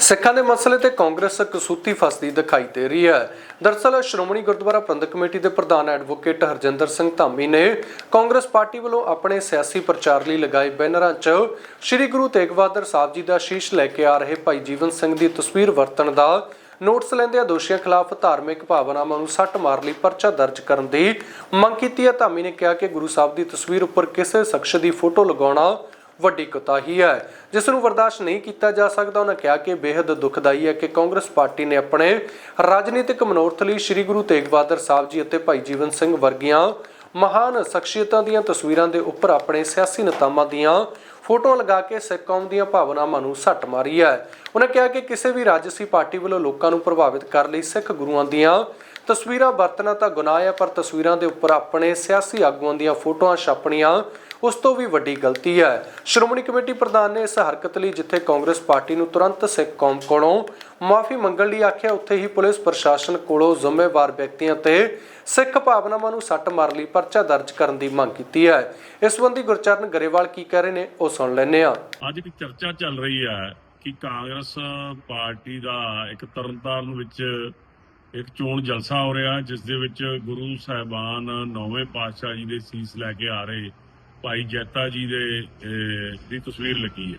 ਸਿੱਖਾਂ ਦੇ ਮਸਲੇ ਤੇ ਕਾਂਗਰਸ ਕਸੂਤੀ ਫਸਦੀ ਦਿਖਾਈ ਦੇ ਰਹੀ ਹੈ। ਦਰਅਸਲ, ਸ਼੍ਰੋਮਣੀ ਗੁਰਦੁਆਰਾ ਪ੍ਰਬੰਧਕ ਕਮੇਟੀ ਦੇ ਪ੍ਰਧਾਨ ਐਡਵੋਕੇਟ ਹਰਜਿੰਦਰ ਸਿੰਘ ਧਾਮੀ ਨੇ ਕਾਂਗਰਸ ਪਾਰਟੀ ਵੱਲੋਂ ਆਪਣੇ ਸਿਆਸੀ ਪ੍ਰਚਾਰ ਲਈ ਲਗਾਏ ਬੈਨਰਾਂ 'ਚ ਸ੍ਰੀ ਗੁਰੂ ਤੇਗ ਬਹਾਦਰ ਸਾਹਿਬ ਜੀ ਦਾ ਸ਼ੀਸ਼ ਲੈ ਕੇ ਆ ਰਹੇ ਭਾਈ ਜੀਵਨ ਸਿੰਘ ਦੀ ਤਸਵੀਰ ਵਰਤਣ ਦਾ ਨੋਟਿਸ ਲੈਂਦਿਆਂ ਦੋਸ਼ੀਆਂ ਖਿਲਾਫ ਧਾਰਮਿਕ ਭਾਵਨਾਵਾਂ ਨੂੰ ਸੱਟ ਮਾਰ ਲਈ ਪਰਚਾ ਦਰਜ ਕਰਨ ਦੀ ਮੰਗ ਕੀਤੀ ਹੈ। ਧਾਮੀ ਨੇ ਕਿਹਾ ਕਿ ਗੁਰੂ ਸਾਹਿਬ ਦੀ ਤਸਵੀਰ ਉੱਪਰ ਕਿਸੇ ਸ਼ਖਸ ਦੀ ਫੋਟੋ ਲਗਾਉਣਾ ਵੱਡੀ ਕੁਤਾਹੀ ਹੈ। ਜਿਸ ਨੂੰ ਬਰਦਾਸ਼ਤ ਨਹੀਂ ਕੀਤਾ ਜਾ ਸਕਦਾ, ਉਹਨਾਂ ਕਿਹਾ ਕਿ ਬੇहद ਦੁਖਦਾਈ ਹੈ ਕਿ ਕਾਂਗਰਸ ਪਾਰਟੀ ਨੇ ਆਪਣੇ ਰਾਜਨੀਤਿਕ ਮਨੋਰਥ ਲਈ ਸ੍ਰੀ ਗੁਰੂ ਤੇਗ ਬਹਾਦਰ ਸਾਹਿਬ ਜੀ ਅਤੇ ਭਾਈ ਜੀਵਨ ਸਿੰਘ ਵਰਗੀਆਂ ਮਹਾਨ ਸ਼ਖਸੀਅਤਾਂ ਦੀਆਂ ਤਸਵੀਰਾਂ ਦੇ ਉੱਪਰ ਆਪਣੇ ਸਿਆਸੀ ਨੇਤਾਵਾਂ ਦੀਆਂ ਫੋਟੋਆਂ ਲਗਾ ਕੇ ਸਿੱਖ ਕੌਮ ਦੀਆਂ ਭਾਵਨਾਵਾਂ ਨੂੰ ਸੱਟ ਮਾਰੀ ਹੈ। ਉਹਨਾਂ ਕਿਹਾ ਕਿ ਕਿਸੇ ਵੀ ਰਾਜਸੀ ਪਾਰਟੀ ਵੱਲੋਂ ਲੋਕਾਂ ਨੂੰ ਪ੍ਰਭਾਵਿਤ ਕਰਨ ਲਈ ਸਿੱਖ ਗੁਰੂਆਂ ਦੀਆਂ ਤਸਵੀਰਾਂ ਵਰਤਣਾ ਤਾਂ ਗੁਨਾਹ ਹੈ, ਪਰ ਤਸਵੀਰਾਂ ਦੇ ਉੱਪਰ ਆਪਣੇ ਸਿਆਸੀ ਆਗੂਆਂ ਦੀਆਂ ਫੋਟੋਆਂ ਛਾਪਣੀਆਂ ਉਸ ਤੋਂ ਵੀ ਵੱਡੀ ਗਲਤੀ ਹੈ। ਸ਼੍ਰੋਮਣੀ ਕਮੇਟੀ ਪ੍ਰਧਾਨ ਨੇ ਇਸ ਹਰਕਤ ਲਈ ਜਿੱਥੇ ਕਾਂਗਰਸ ਪਾਰਟੀ ਨੂੰ ਤੁਰੰਤ ਸਿੱਖ ਕੌਮ ਕੋਲੋਂ ਮਾਫੀ ਮੰਗਣ ਲਈ ਆਖਿਆ, ਉੱਥੇ ਹੀ ਪੁਲਿਸ ਪ੍ਰਸ਼ਾਸਨ ਕੋਲੋਂ ਜ਼ਿੰਮੇਵਾਰ ਵਿਅਕਤੀਆਂ ਤੇ ਸਿੱਖ ਭਾਵਨਾਵਾਂ ਨੂੰ ਸੱਟ ਮਾਰ ਲਈ ਪਰਚਾ ਦਰਜ ਕਰਨ ਦੀ ਮੰਗ ਕੀਤੀ ਹੈ। ਇਸ ਸੰਬੰਧੀ ਗੁਰਚਰਨ ਗਰੇਵਾਲ ਕੀ ਕਹਿ ਰਹੇ ਨੇ, ਉਹ ਸੁਣ ਲੈਂਦੇ ਹਾਂ। ਅੱਜ ਇੱਕ ਚਰਚਾ ਚੱਲ ਰਹੀ ਹੈ ਕਿ ਕਾਂਗਰਸ ਪਾਰਟੀ ਦਾ ਇੱਕ ਤਰਨਤਾਰਨ ਵਿੱਚ ਇੱਕ ਚੋਣ ਜਲਸਾ ਹੋ ਰਿਹਾ, ਜਿਸ ਦੇ ਵਿੱਚ ਗੁਰੂ ਸਾਹਿਬਾਨ ਨੌਵੇਂ ਪਾਤਸ਼ਾਹ ਜੀ ਦੇ ਸੀਸ ਲੈ ਕੇ ਆ ਰਹੇ ਭਾਈ ਜੈਤਾ ਜੀ ਦੇ ਦੀ ਤਸਵੀਰ ਲੱਗੀ ਹੈ।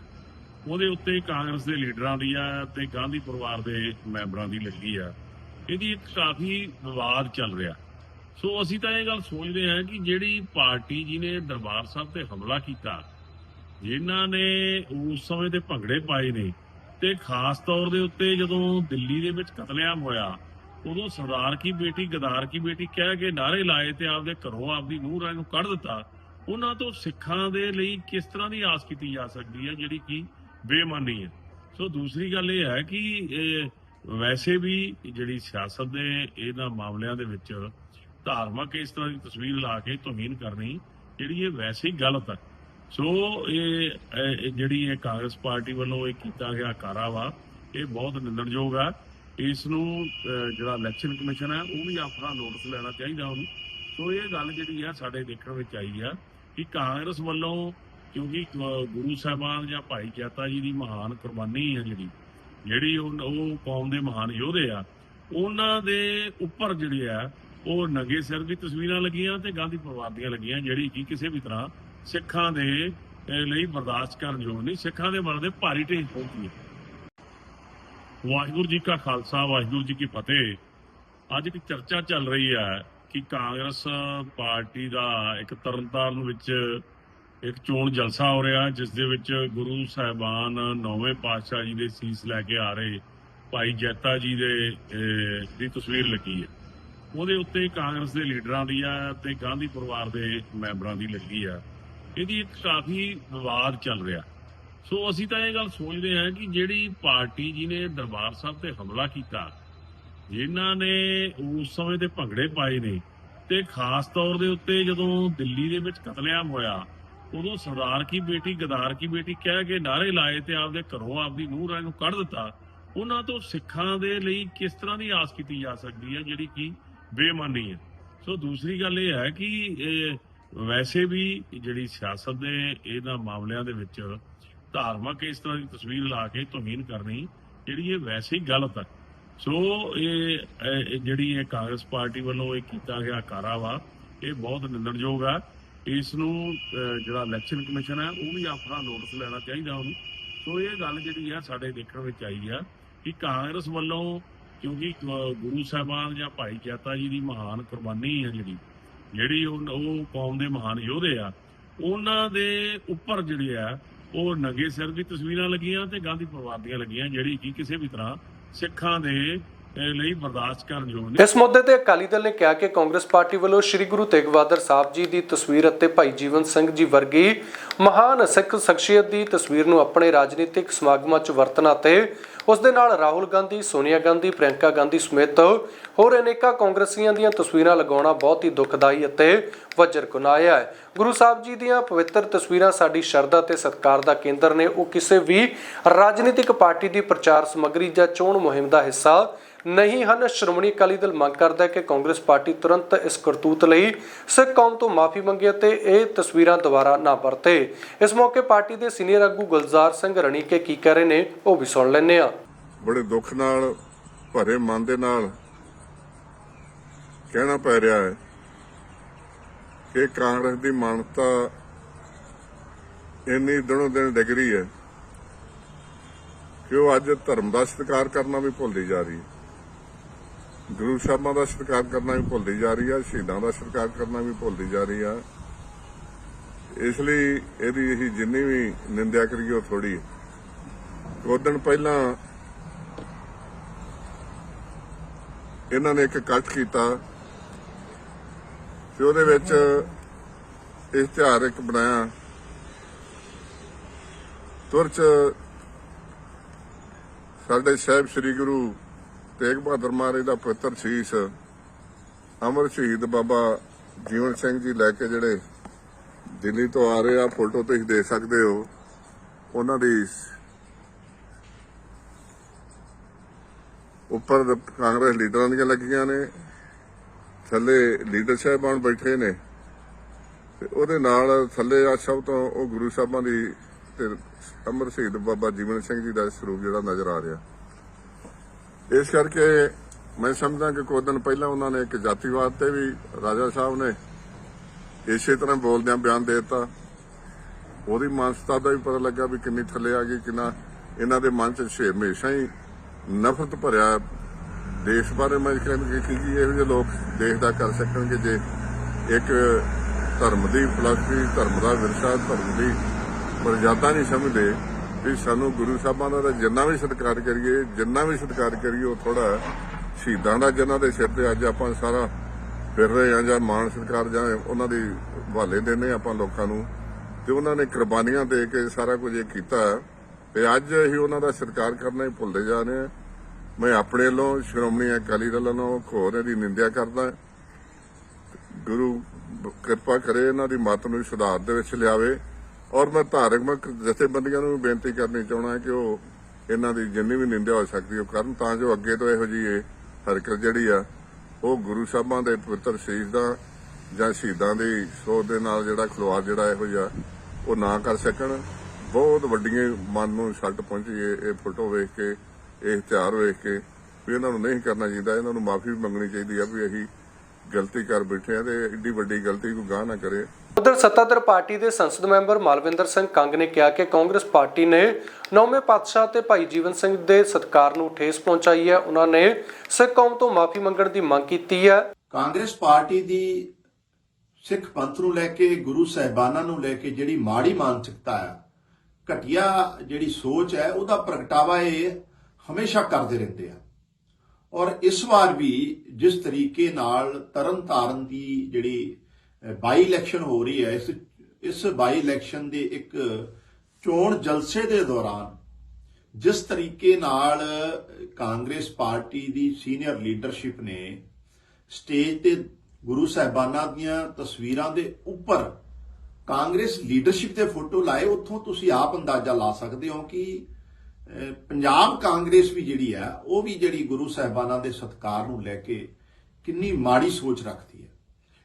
ਉਹਦੇ ਉੱਤੇ ਕਾਂਗਰਸ ਦੇ ਲੀਡਰਾਂ ਦੀ ਆ ਤੇ ਗਾਂਧੀ ਪਰਿਵਾਰ ਦੇ ਮੈਂਬਰਾਂ ਦੀ ਲੱਗੀ ਆ। ਇਹਦੀ ਇੱਕ ਕਾਫੀ ਵਿਵਾਦ ਚੱਲ ਰਿਹਾ। ਸੋ ਅਸੀਂ ਤਾਂ ਇਹ ਗੱਲ ਸੋਚਦੇ ਹਾਂ ਕਿ ਜਿਹੜੀ ਪਾਰਟੀ ਜਿਹਨੇ ਦਰਬਾਰ ਸਾਹਿਬ ਤੇ ਹਮਲਾ ਕੀਤਾ, ਜਿਨ੍ਹਾਂ ਨੇ ਉਸ ਸਮੇਂ ਤੇ ਭੰਗੜੇ ਪਾਏ ਨੇ ਤੇ ਖਾਸ ਤੌਰ ਦੇ ਉੱਤੇ ਜਦੋਂ ਦਿੱਲੀ ਦੇ ਵਿੱਚ ਕਤਲੇਆਮ ਹੋਇਆ, ਉਦੋਂ ਸਰਦਾਰ ਕੀ ਬੇਟੀ, ਗਦਾਰ ਕੀ ਬੇਟੀ ਕਹਿ ਕੇ ਨਾਰੇ ਲਾਏ ਤੇ ਆਪਦੇ ਘਰੋਂ ਆਪਦੀ ਨੂੰਹ ਰਾਣੀ ਨੂੰ ਕੱਢ ਦਿੱਤਾ। ਉਹਨਾਂ ਤੋਂ ਸਿੱਖਾਂ ਦੇ ਲਈ ਕਿਸ ਤਰ੍ਹਾਂ ਦੀ ਆਸ ਕੀਤੀ ਜਾ ਸਕਦੀ ਹੈ, ਜਿਹੜੀ ਕਿ ਬੇਮਾਨੀ ਹੈ? ਸੋ ਦੂਸਰੀ ਗੱਲ ਇਹ ਹੈ ਕਿ ਵੈਸੇ ਵੀ ਜਿਹੜੀ ਸਿਆਸਤ ਦੇ ਇਹਨਾਂ ਮਾਮਲਿਆਂ ਦੇ ਵਿੱਚ ਧਾਰਮਿਕ ਇਸ ਤਰ੍ਹਾਂ ਦੀ ਤਸਵੀਰ ਲਾ ਕੇ ਤੋਹੀਨ ਕਰਨੀ, ਜਿਹੜੀ ਇਹ ਵੈਸੇ ਹੀ ਗਲਤ ਹੈ। ਸੋ ਇਹ ਜਿਹੜੀ ਇਹ ਕਾਂਗਰਸ ਪਾਰਟੀ ਵੱਲੋਂ ਇਹ ਕੀਤਾ ਗਿਆ ਕਾਰਾ ਵਾ ਇਹ ਬਹੁਤ ਨਿੰਦਣਯੋਗ ਆ ਇਸ ਨੂੰ ਜਿਹੜਾ ਇਲੈਕਸ਼ਨ ਕਮਿਸ਼ਨ ਹੈ, ਉਹ ਵੀ ਆਪਣਾ ਨੋਟਿਸ ਲੈਣਾ ਚਾਹੀਦਾ ਉਹਨੂੰ। ਸੋ ਇਹ ਗੱਲ ਜਿਹੜੀ ਆ, ਸਾਡੇ ਦੇਖਣ ਵਿੱਚ ਆਈ ਆ। ਕਿ ਕਾਂਗਰਸ ਵੱਲੋਂ, ਕਿਉਂਕਿ ਗੁਰੂ ਸਾਹਿਬਾਨ ਜਾਂ ਭਾਈ ਜੈਤਾ ਜੀ ਦੀ ਮਹਾਨ ਕੁਰਬਾਨੀ ਹੈ ਜਿਹੜੀ ਜਿਹੜੀ ਉਹ ਕੌਮ ਦੇ ਮਹਾਨ ਯੋਧੇ ਆ, ਉਹਨਾਂ ਦੇ ਉੱਪਰ ਜਿਹੜੇ ਆ, ਉਹ ਨੰਗੇ ਸਿਰ ਦੀ ਤਸਵੀਰਾਂ ਲੱਗੀਆਂ ਤੇ ਗਾਂਧੀ ਪਰਿਵਾਰ ਦੀਆਂ ਲੱਗੀਆਂ, ਜਿਹੜੀ ਕਿ ਕਿਸੇ ਵੀ ਤਰ੍ਹਾਂ ਸਿੱਖਾਂ ਦੇ ਲਈ ਬਰਦਾਸ਼ਤ ਕਰਨ ਯੋਗ ਨਹੀਂ, ਸਿੱਖਾਂ ਦੇ ਮਨ ਦੇ ਭਾਰੀ ਢੇਰ ਪਹੁੰਚੀ ਹੈ। ਵਾਹਿਗੁਰੂ ਜੀ ਕਾ ਖਾਲਸਾ, ਵਾਹਿਗੁਰੂ ਜੀ ਕੀ ਫਤਿਹ। ਅੱਜ ਇੱਕ ਚਰਚਾ ਚੱਲ ਰਹੀ ਹੈ ਕਿ ਕਾਂਗਰਸ ਪਾਰਟੀ ਦਾ ਇੱਕ ਤਰਨਤਾਰਨ ਵਿੱਚ ਇੱਕ ਚੋਣ ਜਲਸਾ ਹੋ ਰਿਹਾ, ਜਿਸ ਦੇ ਵਿੱਚ ਗੁਰੂ ਸਾਹਿਬਾਨ ਨੌਵੇਂ ਪਾਤਸ਼ਾਹ ਜੀ ਦੇ ਸੀਸ ਲੈ ਕੇ ਆ ਰਹੇ, ਭਾਈ ਜੈਤਾ ਜੀ ਦੇ ਦੀ ਤਸਵੀਰ ਲੱਗੀ ਹੈ। ਉਹਦੇ ਉੱਤੇ ਕਾਂਗਰਸ ਦੇ ਲੀਡਰਾਂ ਦੀ ਆ ਤੇ ਗਾਂਧੀ ਪਰਿਵਾਰ ਦੇ ਮੈਂਬਰਾਂ ਦੀ ਲੱਗੀ ਆ। ਇਹਦੀ ਇੱਕ ਕਾਫੀ ਵਿਵਾਦ ਚੱਲ ਰਿਹਾ। ਸੋ ਅਸੀਂ ਤਾਂ ਇਹ ਗੱਲ ਸੋਚਦੇ ਹਾਂ ਕਿ ਜਿਹੜੀ ਪਾਰਟੀ ਜਿਹਨੇ ਦਰਬਾਰ ਸਾਹਿਬ ਤੇ ਹਮਲਾ ਕੀਤਾ ਜਿਨ੍ਹਾਂ ਨੇ ਉਸ ਸਮੇਂ ਦੇ ਭੰਗੜੇ ਪਾਏ ਨੇ ਤੇ ਖਾਸ ਤੌਰ ਦੇ ਉੱਤੇ ਜਦੋਂ ਦਿੱਲੀ ਦੇ ਵਿੱਚ ਕਤਲੇਆਮ ਹੋਇਆ, ਉਦੋਂ ਸਰਦਾਰ ਕੀ ਬੇਟੀ, ਗਦਾਰ ਕੀ ਬੇਟੀ ਕਹਿ ਕੇ ਨਾਰੇ ਲਾਏ ਤੇ ਆਪਦੇ ਘਰੋਂ ਆਪਦੀ ਨੂੰਹ ਰਾਣੀ ਨੂੰ ਕੱਢ ਦਿੱਤਾ, ਉਹਨਾਂ ਤੋਂ ਸਿੱਖਾਂ ਦੇ ਲਈ ਕਿਸ ਤਰ੍ਹਾਂ ਦੀ ਆਸ ਕੀਤੀ ਜਾ ਸਕਦੀ ਹੈ ਜਿਹੜੀ ਕਿ ਬੇਮਾਨੀ ਹੈ? ਸੋ ਦੂਸਰੀ ਗੱਲ ਇਹ ਹੈ ਕਿ ਵੈਸੇ ਵੀ ਜਿਹੜੀ ਸਿਆਸਤ ਦੇ ਇਹਨਾਂ ਮਾਮਲਿਆਂ ਦੇ ਵਿੱਚ ਧਾਰਮਿਕ ਇਸ ਤਰ੍ਹਾਂ ਦੀ ਤਸਵੀਰ ਲਾ ਕੇ ਤੋਹੀਨ ਕਰਨੀ ਜਿਹੜੀ ਇਹ ਵੈਸੇ ਹੀ ਗਲਤ ਹੈ। ਸੋ ਇਹ ਜਿਹੜੀ ਇਹ ਕਾਂਗਰਸ ਪਾਰਟੀ ਵੱਲੋਂ ਇਹ ਕੀਤਾ ਗਿਆ ਕਾਰਾ ਵਾ ਇਹ ਬਹੁਤ ਨਿੰਦਣਯੋਗ ਆ। ਇਸ ਨੂੰ ਜਿਹੜਾ ਇਲੈਕਸ਼ਨ ਕਮਿਸ਼ਨ ਹੈ ਉਹ ਵੀ ਆਪਣਾ ਨੋਟਿਸ ਲੈਣਾ ਚਾਹੀਦਾ ਉਹਨੂੰ। ਸੋ ਇਹ ਗੱਲ ਜਿਹੜੀ ਆ ਸਾਡੇ ਦੇਖਣ ਵਿੱਚ ਆਈ ਆ ਕਿ ਕਾਂਗਰਸ ਵੱਲੋਂ ਕਿਉਂਕਿ ਗੁਰੂ ਸਾਹਿਬਾਨ ਜਾਂ ਭਾਈ ਜੈਤਾ ਜੀ ਦੀ ਮਹਾਨ ਕੁਰਬਾਨੀ ਹੈ ਜਿਹੜੀ ਜਿਹੜੀ ਉਹ ਉਹ ਕੌਮ ਦੇ ਮਹਾਨ ਯੋਧੇ ਆ, ਉਹਨਾਂ ਦੇ ਉੱਪਰ ਜਿਹੜੇ ਆ, ਉਹ ਨੰਗੇ ਸਿਰ ਦੀ ਤਸਵੀਰਾਂ ਲੱਗੀਆਂ ਤੇ ਗਾਂਧੀ ਪਰਿਵਾਰ ਦੀਆਂ ਲੱਗੀਆਂ, ਜਿਹੜੀ ਕਿ ਕਿਸੇ ਵੀ ਤਰ੍ਹਾਂ ਸਿੱਖਾਂ ਦੇ ਲਈ ਬਰਦਾਸ਼ਤ ਕਰਨ ਯੋਗ ਨਹੀਂ ਇਸ ਮੁੱਦੇ ਤੇ ਅਕਾਲੀ ਦਲ ਨੇ ਕਿਹਾ ਕਿ ਕਾਂਗਰਸ ਪਾਰਟੀ ਵੱਲੋਂ ਸ੍ਰੀ ਗੁਰੂ ਤੇਗ ਬਹਾਦਰ ਸਾਹਿਬ ਜੀ ਦੀ ਤਸਵੀਰ ਅਤੇ ਭਾਈ ਜੀਵਨ ਸਿੰਘ ਜੀ ਵਰਗੀ ਮਹਾਨ ਸਿੱਖ ਸ਼ਖਸੀਅਤ ਦੀ ਤਸਵੀਰ ਨੂੰ ਆਪਣੇ ਰਾਜਨੀਤਿਕ ਸਮਾਗਮਾਂ 'ਚ ਵਰਤਣਾ ਤੇ ਉਸ ਦੇ ਨਾਲ ਰਾਹੁਲ ਗਾਂਧੀ, ਸੋਨੀਆ ਗਾਂਧੀ, ਪ੍ਰਿਯੰਕਾ ਗਾਂਧੀ ਸਮੇਤ ਹੋਰ ਅਨੇਕਾਂ ਕਾਂਗਰਸੀਆਂ ਦੀਆਂ ਤਸਵੀਰਾਂ ਲਗਾਉਣਾ ਬਹੁਤ ਹੀ ਦੁਖਦਾਈ ਅਤੇ ਵਜਰ ਗੁਨਾਹ ਹੈ। ਗੁਰੂ ਸਾਹਿਬ ਜੀ ਦੀਆਂ ਪਵਿੱਤਰ ਤਸਵੀਰਾਂ ਸਾਡੀ ਸ਼ਰਧਾ ਤੇ ਸਤਿਕਾਰ ਦਾ ਕੇਂਦਰ ਨੇ। ਉਹ ਕਿਸੇ ਵੀ ਰਾਜਨੀਤਿਕ ਪਾਰਟੀ ਦੀ ਪ੍ਰਚਾਰ ਸਮੱਗਰੀ ਜਾਂ ਚੋਣ ਮੁਹਿੰਮ ਦਾ ਹਿੱਸਾ ਨਹੀਂ ਹਨ। ਸ਼੍ਰੋਮਣੀ ਅਕਾਲੀ ਦਲ ਮੰਗ ਕਰਦਾ ਹੈ ਕਿ ਕਾਂਗਰਸ ਪਾਰਟੀ ਤੁਰੰਤ ਇਸ ਕਰਤੂਤ ਲਈ ਸਿੱਖ ਕੌਮ ਤੋਂ ਮਾਫੀ ਮੰਗੇ ਅਤੇ ਇਹ ਤਸਵੀਰਾਂ ਦੁਬਾਰਾ ਨਾ ਵਰਤੇ। ਇਸ ਮੌਕੇ ਪਾਰਟੀ ਦੇ ਸੀਨੀਅਰ ਆਗੂ ਗੁਲਜ਼ਾਰ ਸਿੰਘ ਰਣੀਕੇ ਕੀ ਕਹਿ ਰਹੇ ਨੇ, ਉਹ ਵੀ ਸੁਣ ਲੈਂਦੇ ਹਾਂ। ਬੜੇ ਦੁੱਖ ਨਾਲ, ਭਰੇ ਮਨ ਦੇ ਨਾਲ ਕਹਿਣਾ ਪੈ ਰਿਹਾ ਹੈ ਕਿ ਕਾਂਗਰਸ ਦੀ ਮਾਨਤਾ ਇੰਨੀ ਦਿਨੋਂ ਦਿਨ ਡਿਗਰੀ ਹੈ ਕਿ ਉਹ ਅੱਜ ਧਰਮ ਦਾ ਸਤਿਕਾਰ ਕਰਨਾ ਵੀ ਭੁੱਲਦੀ ਜਾ ਰਹੀ ਹੈ। ਗੁਰੂ ਸਾਹਿਬਾਂ ਦਾ ਸਤਿਕਾਰ ਕਰਨਾ ਵੀ ਭੁੱਲਦੀ ਜਾ ਰਹੀ ਆ, ਸ਼ਹੀਦਾਂ ਦਾ ਸਤਿਕਾਰ ਕਰਨਾ ਵੀ ਭੁੱਲਦੀ ਜਾ ਰਹੀ ਆ। ਇਸ ਲਈ ਇਹਦੀ ਅਸੀਂ ਜਿੰਨੀ ਵੀ ਨਿੰਦਿਆ ਕਰੀਏ, ਉਹ ਥੋੜੀ ਉਸ ਦਿਨ ਪਹਿਲਾਂ ਇਹਨਾਂ ਨੇ ਇੱਕ ਇਕੱਠ ਕੀਤਾ ਤੇ ਉਹਦੇ ਵਿੱਚ ਇਸ਼ਤਿਹਾਰ ਇੱਕ ਬਣਾਇਆ। ਤੁਰਚ ਸਾਡੇ ਸਾਹਿਬ ਸ੍ਰੀ ਗੁਰੂ ਤੇਗ ਬਹਾਦਰ ਮਹਾਰਾਜ ਦਾ ਪੁੱਤਰ ਸੀਸ ਅਮਰ ਸ਼ਹੀਦ ਬਾਬਾ ਜੀਵਨ ਸਿੰਘ ਜੀ ਲੈ ਕੇ ਜਿਹੜੇ ਦਿੱਲੀ ਤੋਂ ਆ ਰਹੇ ਆ, ਫੋਟੋ ਤੁਸੀਂ ਦੇਖ ਸਕਦੇ ਹੋ। ਉਹਨਾਂ ਦੀ ਉੱਪਰ ਕਾਂਗਰਸ ਲੀਡਰਾਂ ਦੀਆਂ ਲੱਗੀਆਂ ਨੇ, ਥੱਲੇ ਲੀਡਰ ਸਾਹਿਬਾਨ ਬੈਠੇ ਨੇ। ਤੇ ਉਹਦੇ ਨਾਲ ਥੱਲੇ ਆ ਸਭ ਤੋਂ ਉਹ ਗੁਰੂ ਸਾਹਿਬਾਂ ਦੀ ਤੇ ਅਮਰ ਸ਼ਹੀਦ ਬਾਬਾ ਜੀਵਨ ਸਿੰਘ ਜੀ ਦਾ ਸਰੂਪ ਜਿਹੜਾ ਨਜ਼ਰ ਆ ਰਿਹਾ। ਇਸ ਕਰਕੇ ਮੈਂ ਸਮਝਦਾ ਕਿ ਕੁਝ ਦਿਨ ਪਹਿਲਾਂ ਉਹਨਾਂ ਨੇ ਇੱਕ ਜਾਤੀਵਾਦ ਤੇ ਵੀ ਰਾਜਾ ਸਾਹਿਬ ਨੇ ਇਸੇ ਤਰ੍ਹਾਂ ਬੋਲਦਿਆਂ ਬਿਆਨ ਦੇ ਦਿੱਤਾ। ਉਹਦੀ ਮਾਨਸਤਾ ਦਾ ਵੀ ਪਤਾ ਲੱਗਾ ਵੀ ਕਿੰਨੀ ਥੱਲੇ ਆ ਗਈ, ਕਿੰਨਾ ਇਹਨਾਂ ਦੇ ਮਨ 'ਚ ਹਮੇਸ਼ਾ ਹੀ ਨਫ਼ਰਤ ਭਰਿਆ ਦੇਸ਼ ਬਾਰੇ ਮੈਂ ਕਹਿੰਦਾ ਕਿ ਕੀ ਇਹੋ ਜਿਹੇ ਲੋਕ ਦੇਸ਼ ਦਾ ਕਰ ਸਕਣਗੇ ਜੇ ਇੱਕ ਧਰਮ ਦੀ ਫਲਸਫੀ ਧਰਮ ਦਾ ਵਿਰਸਾ, ਧਰਮ ਦੀ ਮਰਜ਼ਾਦਾ ਨਹੀਂ ਸਮਝਦੇ। ਵੀ ਸਾਨੂੰ ਗੁਰੂ ਸਾਹਿਬਾਂ ਦਾ ਜਿੰਨਾ ਵੀ ਸਤਿਕਾਰ ਕਰੀਏ, ਜਿੰਨਾ ਵੀ ਸਤਿਕਾਰ ਕਰੀਏ, ਉਹ ਥੋੜਾ ਸ਼ਹੀਦਾਂ ਦਾ ਜਿਨ੍ਹਾਂ ਦੇ ਸਿਰ ਤੇ ਅੱਜ ਆਪਾਂ ਸਾਰਾ ਫਿਰ ਰਹੇ ਆ ਜਾਂ ਮਾਣ ਸਤਿਕਾਰ ਜਾਂ ਉਹਨਾਂ ਦੀ ਹਵਾਲੇ ਦਿੰਦੇ ਆਪਾਂ ਲੋਕਾਂ ਨੂੰ। ਤੇ ਉਹਨਾਂ ਨੇ ਕੁਰਬਾਨੀਆਂ ਦੇ ਕੇ ਸਾਰਾ ਕੁਝ ਇਹ ਕੀਤਾ। ਤੇ ਅੱਜ ਅਸੀਂ ਉਹਨਾਂ ਦਾ ਸਤਿਕਾਰ ਕਰਨਾ ਹੀ ਭੁੱਲਦੇ ਜਾ ਰਹੇ ਆ ਮੈਂ ਆਪਣੇ ਵੱਲੋਂ, ਸ਼੍ਰੋਮਣੀ ਅਕਾਲੀ ਦਲ ਵੱਲੋਂ ਘੋਰ ਇਹਦੀ ਨਿੰਦਿਆ ਕਰਦਾ। ਗੁਰੂ ਕਿਰਪਾ ਕਰੇ ਇਹਨਾਂ ਦੀ ਮਤ ਨੂੰ ਸੁਧਾਰ ਦੇ ਵਿੱਚ ਲਿਆਵੇ। ਔਰ ਮੈਂ ਧਾਰਮਿਕ ਜਥੇਬੰਦੀਆਂ ਨੂੰ ਵੀ ਬੇਨਤੀ ਕਰਨੀ ਚਾਹਣਾ ਕਿ ਉਹ ਇਹਨਾਂ ਦੀ ਜਿੰਨੀ ਵੀ ਨਿੰਦਿਆ ਹੋ ਸਕਦੀ ਉਹ ਕਰਨ, ਤਾਂ ਜੋ ਅੱਗੇ ਤੋਂ ਇਹੋ ਜਿਹੀ ਹਰਕਤ ਜਿਹੜੀ ਆ, ਉਹ ਗੁਰੂ ਸਾਹਿਬਾਂ ਦੇ ਪਵਿੱਤਰ ਸ਼ਹੀਦ ਦਾ ਜਾਂ ਸ਼ਹੀਦਾਂ ਦੀ ਸੋਧ ਦੇ ਨਾਲ ਜਿਹੜਾ ਖਿਲਵਾੜ ਜਿਹੜਾ ਇਹੋ ਜਿਹਾ, ਉਹ ਨਾ ਕਰ ਸਕਣ। ਬਹੁਤ ਵੱਡੀਆਂ ਮਨ ਨੂੰ ਛੱਟ ਪਹੁੰਚੀ ਇਹ ਫੋਟੋ ਵੇਖ ਕੇ, ਇਹ ਇਸ਼ਤਿਹਾਰ ਵੇਖ ਕੇ ਵੀ ਇਹਨਾਂ ਨੂੰ ਨਹੀਂ ਕਰਨਾ ਚਾਹੀਦਾ। ਇਹਨਾਂ ਨੂੰ ਮਾਫੀ ਮੰਗਣੀ ਚਾਹੀਦੀ ਆ ਵੀ ਅਸੀਂ ਗਲਤੀ ਕਰ ਬੈਠੇ ਆ ਤੇ ਏਡੀ ਵੱਡੀ ਗਲਤੀ ਕੋਈ ਗਾਹ ਨਾ ਕਰੇ। ਉਧਰ ਸੱਤਾਧਰ ਪਾਰਟੀ ਦੇ ਸੰਸਦ ਮੈਂਬਰ ਮਾਲਵਿੰਦਰ ਸਿੰਘ ਕੰਗ ਨੇ ਕਿਹਾ ਕਿ ਕਾਂਗਰਸ ਪਾਰਟੀ ਨੇ ਨੌਵੇਂ ਪਾਤਸ਼ਾਹ ਤੇ ਭਾਈ ਜੀਵਨ ਸਿੰਘ ਦੇ ਸਤਕਾਰ ਨੂੰ ਠੇਸ ਪਹੁੰਚਾਈ ਹੈ। ਉਹਨਾਂ ਨੇ ਸਿੱਖ ਕੌਮ ਤੋਂ ਮਾਫੀ ਮੰਗਣ ਦੀ ਮੰਗ ਕੀਤੀ ਹੈ। ਕਾਂਗਰਸ ਪਾਰਟੀ ਦੀ ਸਿੱਖ ਪੰਥ ਨੂੰ ਲੈ ਕੇ, ਗੁਰੂ ਸਾਹਿਬਾਨਾਂ ਨੂੰ ਲੈ ਕੇ ਜਿਹੜੀ ਮਾੜੀ ਮਾਨਸਿਕਤਾ ਹੈ, ਘਟੀਆ ਜਿਹੜੀ ਸੋਚ ਹੈ, ਉਹਦਾ ਪ੍ਰਗਟਾਵਾ ਇਹ ਹਮੇਸ਼ਾ ਕਰਦੇ ਰਹਿੰਦੇ ਆ। ਔਰ ਇਸ ਵਾਰ ਵੀ ਜਿਸ ਤਰੀਕੇ ਨਾਲ ਤਰਨ ਤਾਰਨ ਦੀ ਜਿਹੜੀ ਬਾਈ ਇਲੈਕਸ਼ਨ ਹੋ ਰਹੀ ਹੈ, ਇਸ ਇਸ ਬਾਈ ਇਲੈਕਸ਼ਨ ਦੇ ਇੱਕ ਚੋਣ ਜਲਸੇ ਦੇ ਦੌਰਾਨ ਜਿਸ ਤਰੀਕੇ ਨਾਲ ਕਾਂਗਰਸ ਪਾਰਟੀ ਦੀ ਸੀਨੀਅਰ ਲੀਡਰਸ਼ਿਪ ਨੇ ਸਟੇਜ ਤੇ ਗੁਰੂ ਸਾਹਿਬਾਨਾਂ ਦੀਆਂ ਤਸਵੀਰਾਂ ਦੇ ਉੱਪਰ ਕਾਂਗਰਸ ਲੀਡਰਸ਼ਿਪ ਦੇ ਫੋਟੋ ਲਾਏ, ਉੱਥੋਂ ਤੁਸੀਂ ਆਪ ਅੰਦਾਜ਼ਾ ਲਾ ਸਕਦੇ ਹੋ ਕਿ ਪੰਜਾਬ ਕਾਂਗਰਸ ਵੀ ਜਿਹੜੀ ਹੈ, ਉਹ ਵੀ ਜਿਹੜੀ ਗੁਰੂ ਸਾਹਿਬਾਨਾਂ ਦੇ ਸਤਕਾਰ ਨੂੰ ਲੈ ਕੇ ਕਿੰਨੀ ਮਾੜੀ ਸੋਚ ਰੱਖਦੀ ਹੈ।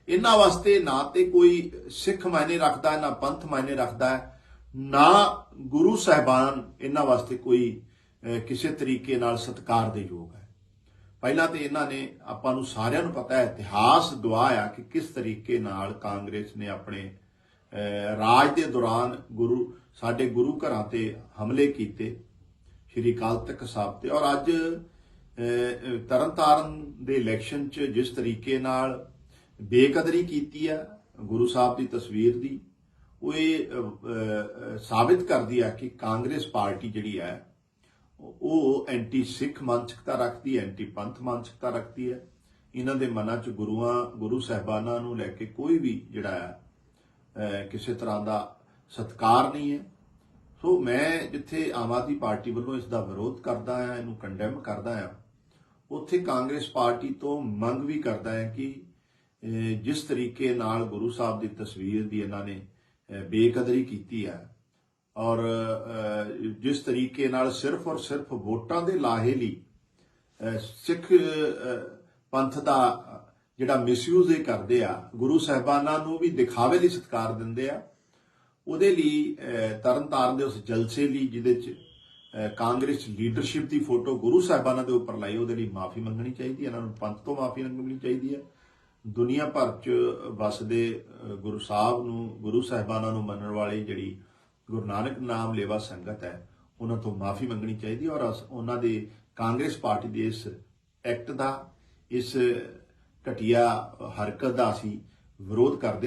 ਇਹਨਾਂ ਵਾਸਤੇ ਨਾ ਤੇ ਕੋਈ ਸਿੱਖ ਮਾਇਨੇ ਰੱਖਦਾ, ਨਾ ਪੰਥ ਮਾਇਨੇ ਰੱਖਦਾ ਨਾ ਗੁਰੂ ਸਾਹਿਬਾਨ ਇਹਨਾਂ ਵਾਸਤੇ ਕੋਈ ਕਿਸੇ ਤਰੀਕੇ ਨਾਲ ਸਤਕਾਰ ਦੇ ਯੋਗ ਹੈ। ਪਹਿਲਾਂ ਤੇ ਇਹਨਾਂ ਨੇ ਆਪਾਂ ਨੂੰ ਸਾਰਿਆਂ ਨੂੰ ਪਤਾ ਹੈ, ਇਤਿਹਾਸ ਗਵਾਹ ਆ ਕਿ ਕਿਸ ਤਰੀਕੇ ਨਾਲ ਕਾਂਗਰਸ ਨੇ ਆਪਣੇ ਰਾਜ ਦੇ ਦੌਰਾਨ ਗੁਰੂ, ਸਾਡੇ ਗੁਰੂ ਘਰਾਂ ਤੇ ਹਮਲੇ ਕੀਤੇ, ਸ਼੍ਰੀ ਅਕਾਲ ਤਖਤ ਸਾਹਿਬ ਤੇ। ਔਰ ਅੱਜ ਤਰਨਤਾਰਨ ਦੇ ਇਲੈਕਸ਼ਨ 'ਚ ਜਿਸ ਤਰੀਕੇ ਨਾਲ ਬੇਕਦਰੀ ਕੀਤੀ ਆ ਗੁਰੂ ਸਾਹਿਬ ਦੀ ਤਸਵੀਰ ਦੀ। ਉਹ ਇਹ ਸਾਬਿਤ ਕਰਦੀ ਆ ਕਿ ਕਾਂਗਰਸ ਪਾਰਟੀ ਜਿਹੜੀ ਹੈ ਉਹ ਐਂਟੀ ਸਿੱਖ ਮਾਨਸਿਕਤਾ ਰੱਖਦੀ ਹੈ ਐਂਟੀ ਪੰਥ ਮਾਨਸਿਕਤਾ ਰੱਖਦੀ ਹੈ ਇਹਨਾਂ ਦੇ ਮਨਾਂ 'ਚ ਗੁਰੂਆਂ, ਗੁਰੂ ਸਾਹਿਬਾਨਾਂ ਨੂੰ ਲੈ ਕੇ ਕੋਈ ਵੀ ਜਿਹੜਾ ਹੈ ਕਿਸੇ ਤਰ੍ਹਾਂ ਦਾ ਸਤਕਾਰ ਨਹੀਂ ਹੈ। ਸੋ ਮੈਂ ਜਿੱਥੇ ਆਮ ਆਦਮੀ ਪਾਰਟੀ ਵੱਲੋਂ ਇਸ ਦਾ ਵਿਰੋਧ ਕਰਦਾ ਹਾਂ ਇਹਨੂੰ ਕੰਡੈਮ ਕਰਦਾ ਹਾਂ ਉੱਥੇ ਕਾਂਗਰਸ ਪਾਰਟੀ ਤੋਂ ਮੰਗ ਵੀ ਕਰਦਾ ਹੈ ਕਿ ਜਿਸ ਤਰੀਕੇ ਨਾਲ ਗੁਰੂ ਸਾਹਿਬ ਦੀ ਤਸਵੀਰ ਦੀ ਇਹਨਾਂ ਨੇ ਬੇਕਦਰੀ ਕੀਤੀ ਹੈ ਔਰ ਜਿਸ ਤਰੀਕੇ ਨਾਲ ਸਿਰਫ ਔਰ ਸਿਰਫ ਵੋਟਾਂ ਦੇ ਲਾਹੇ ਲਈ ਸਿੱਖ ਪੰਥ ਦਾ ਜਿਹੜਾ ਮਿਸਯੂਜ਼ ਇਹ ਕਰਦੇ ਆ, ਗੁਰੂ ਸਾਹਿਬਾਨਾਂ ਨੂੰ ਵੀ ਦਿਖਾਵੇ ਲਈ ਸਤਿਕਾਰ ਦਿੰਦੇ ਆ, ਉਹਦੇ ਲਈ ਤਰਨਤਾਰਨ ਦੇ ਉਸ ਜਲਸੇ ਲਈ ਜਿਹਦੇ ਚ ਕਾਂਗਰਸ ਲੀਡਰਸ਼ਿਪ ਦੀ ਫੋਟੋ ਗੁਰੂ ਸਾਹਿਬਾਨਾਂ ਦੇ ਉੱਪਰ ਲਾਈ, ਉਹਦੇ ਲਈ ਮਾਫੀ ਮੰਗਣੀ ਚਾਹੀਦੀ ਹੈ, ਇਹਨਾਂ ਨੂੰ ਪੰਥ ਤੋਂ ਮਾਫੀ ਮੰਗਣੀ ਚਾਹੀਦੀ ਹੈ। ਦੁਨੀਆ ਭਰ 'ਚ ਵਸਦੇ ਗੁਰੂ ਸਾਹਿਬ ਨੂੰ, ਗੁਰੂ ਸਾਹਿਬਾਨਾਂ ਨੂੰ ਮੰਨਣ ਵਾਲੀ ਜਿਹੜੀ ਗੁਰੂ ਨਾਨਕ ਨਾਮ ਲੇਵਾ ਸੰਗਤ ਹੈ, ਉਹਨਾਂ ਤੋਂ ਮਾਫੀ ਮੰਗਣੀ ਚਾਹੀਦੀ ਔਰ ਅਸ- ਉਹਨਾਂ ਦੇ ਕਾਂਗਰਸ ਪਾਰਟੀ ਦੇ ਇਸ ਐਕਟ ਦਾ, ਇਸ ਘਟੀਆ ਹਰਕਤ ਦਾ ਅਸੀਂ ਵਿਰੋਧ ਕਰਦੇ